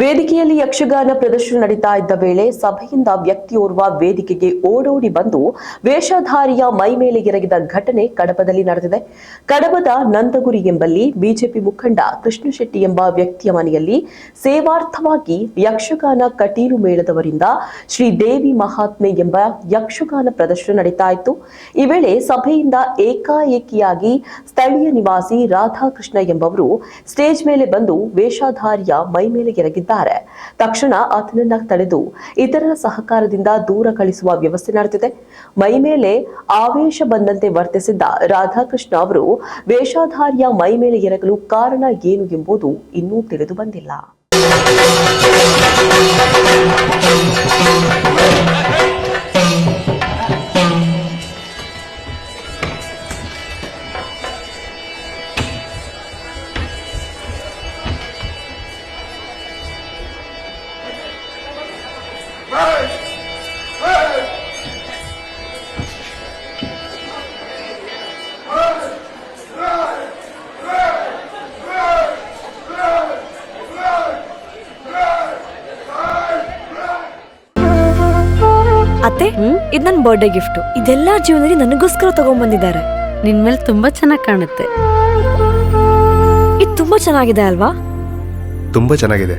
ವೇದಿಕೆಯಲ್ಲಿ ಯಕ್ಷಗಾನ ಪ್ರದರ್ಶನ ನಡೀತಾ ಇದ್ದ ವೇಳೆ ಸಭೆಯಿಂದ ವ್ಯಕ್ತಿಯೋರ್ವ ವೇದಿಕೆಗೆ ಓಡೋಡಿ ಬಂದು ವೇಷಧಾರಿಯ ಮೈ ಮೇಲೆ ಎರಗಿದ ಘಟನೆ ಕಡಬದಲ್ಲಿ ನಡೆದಿದೆ. ಕಡಬದ ನಂದಗುರಿ ಎಂಬಲ್ಲಿ ಬಿಜೆಪಿ ಮುಖಂಡ ಕೃಷ್ಣ ಶೆಟ್ಟಿ ಎಂಬ ವ್ಯಕ್ತಿಯ ಮನೆಯಲ್ಲಿ ಸೇವಾರ್ಥವಾಗಿ ಯಕ್ಷಗಾನ ಕಟೀಲು ಮೇಳದವರಿಂದ ಶ್ರೀ ದೇವಿ ಮಹಾತ್ಮೆ ಎಂಬ ಯಕ್ಷಗಾನ ಪ್ರದರ್ಶನ ನಡೀತಾ ಇತ್ತು. ಈ ವೇಳೆ ಸಭೆಯಿಂದ ಏಕಾಏಕಿಯಾಗಿ ಸ್ಥಳೀಯ ನಿವಾಸಿ ರಾಧಾಕೃಷ್ಣ ಎಂಬವರು ಸ್ಟೇಜ್ ಮೇಲೆ ಬಂದು ವೇಷಧಾರಿಯ ಮೈ ಮೇಲೆ ಎರಗಿದ್ದಾರೆ ತಕ್ಷಣ ಆತನನ್ನ ತಡೆದು ಇತರರ ಸಹಕಾರದಿಂದ ದೂರ ಕಳಿಸುವ ವ್ಯವಸ್ಥೆ ನಡೆದಿದೆ. ಮೈ ಮೇಲೆ ಆವೇಶ ಬಂದಂತೆ ವರ್ತಿಸಿದ್ದ ರಾಧಾಕೃಷ್ಣ ಅವರು ವೇಷಾಧಾರಿಯ ಮೈ ಮೇಲೆ ಎರಗಲು ಕಾರಣ ಏನು ಎಂಬುದು ಇನ್ನೂ ತಿಳಿದು ಬಂದಿಲ್ಲ. ಅತ್ತೆ, ಇದು ನನ್ನ ಬರ್ಡೇ ಗಿಫ್ಟ್ ಇದೆಲ್ಲ ಜೀವನದಲ್ಲಿ ನನಗೋಸ್ಕರ ತಗೊಂಡ್ಬಂದಿದ್ದಾರೆ ನಿನ್ ಮೇಲೆ ತುಂಬಾ ಚೆನ್ನಾಗಿ ಕಾಣುತ್ತೆ. ಇದು ತುಂಬಾ ಚೆನ್ನಾಗಿದೆ ಅಲ್ವಾ? ತುಂಬಾ ಚೆನ್ನಾಗಿದೆ.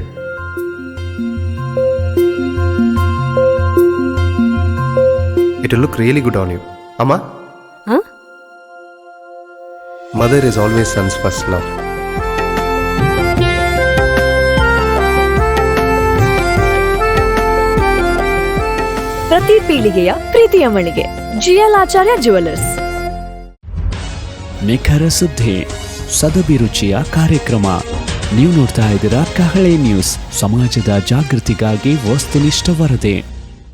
It look really good on you ಅಮ್ಮ ಹ? Mother is always sons first love ಪ್ರತಿ ಪೀಳಿಗೆಯ ಪ್ರೀತಿಯ ಮಳಿಗೆ. ಜಿಎಲ್ ಆಚಾರ್ಯ ಜುವೆಲ್ಲರ್ಸ್ ನಿಖರ ಸುದ್ದಿ ಸದಭಿರುಚಿಯ ಕಾರ್ಯಕ್ರಮ. ನೀವು ನೋಡ್ತಾ ಇದ್ದೀರಾ ಕಹಳೆ ನ್ಯೂಸ್ ಸಮಾಜದ ಜಾಗೃತಿಗಾಗಿ ವಸ್ತುನಿಷ್ಠ ವರದಿ.